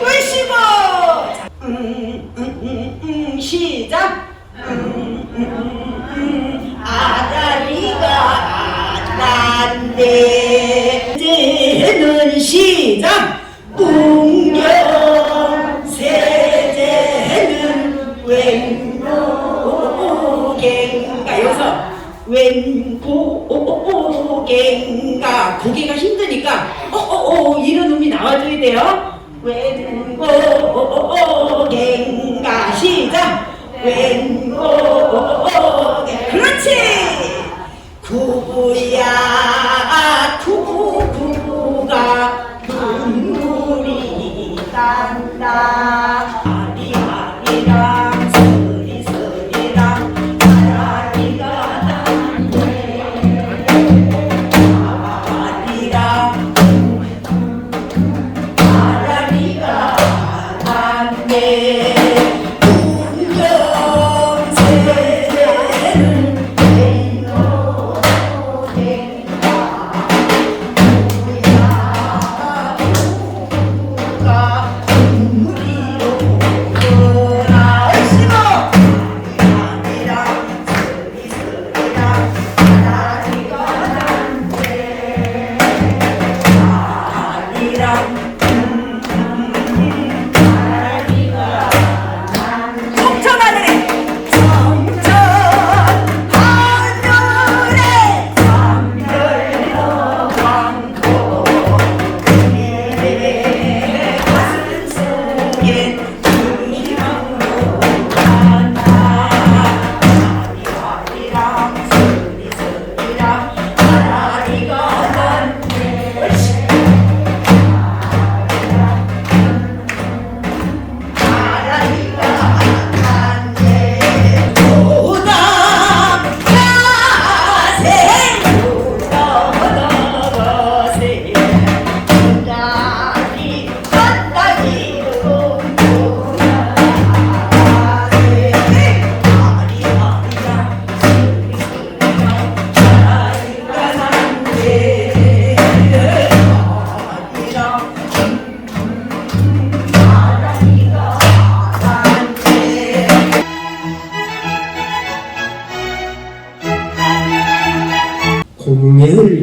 얼씨구 음, 음, 음, 음, 시작! 음, 음, 음, 음, 아다리가 난데 이제는 시작! 웅경 세제는 웬고갱가 여기서 웬고갱가. 고개가 힘드니까 어어어 이런 음이 나와줘야 돼요. 웬고갱가. 시작. 웬고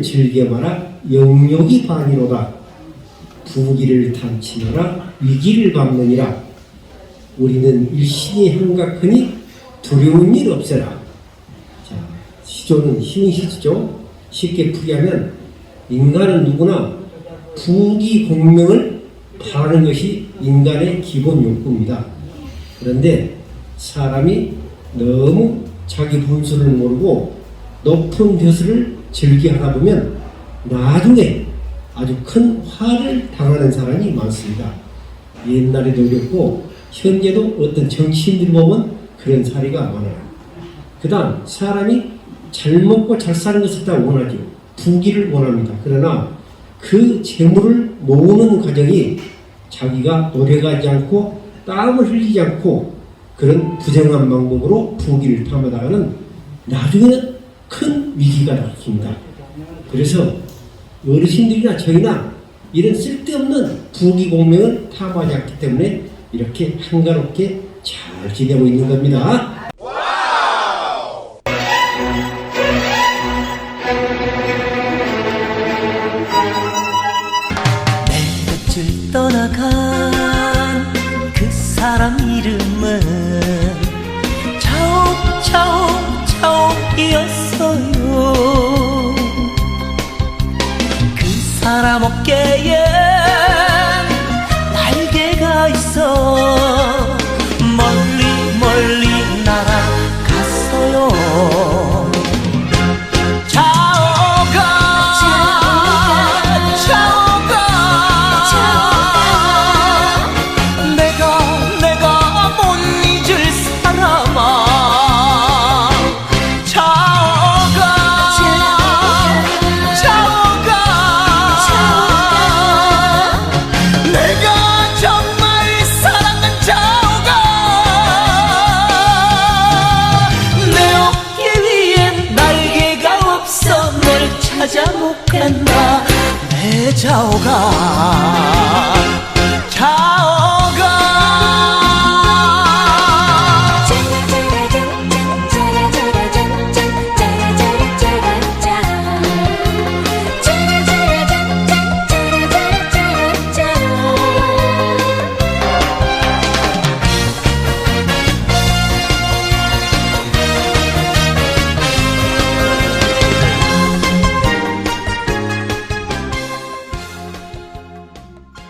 즐겨봐라. 영욕이 반이로다. 부귀를 탐치노라. 위기를 밟느니라. 우리는 일신이 한각하니 두려운 일 없어라. 자, 시조는 힘이 시죠. 쉽게 풀이하면 인간은 누구나 부귀 공명을 바라는 것이 인간의 기본 욕구입니다. 그런데 사람이 너무 자기 분수를 모르고 높은 벼슬을 즐겨하다 보면 나중에 아주 큰 화를 당하는 사람이 많습니다. 옛날에도 그랬고 현재도 어떤 정치인들 보면 그런 사례가 많아요. 그 다음 사람이 잘 먹고 잘 사는 것을 다 원하죠. 부귀를 원합니다. 그러나 그 재물을 모으는 과정이 자기가 노력하지 않고 땀을 흘리지 않고 그런 부정한 방법으로 부귀를 탐하다가는 나중에는 큰 위기가 닥칩니다. 그래서 어르신들이나 저희나 이런 쓸데없는 부귀 공명을 탐하지 않기 때문에 이렇게 한가롭게 잘 지내고 있는 겁니다.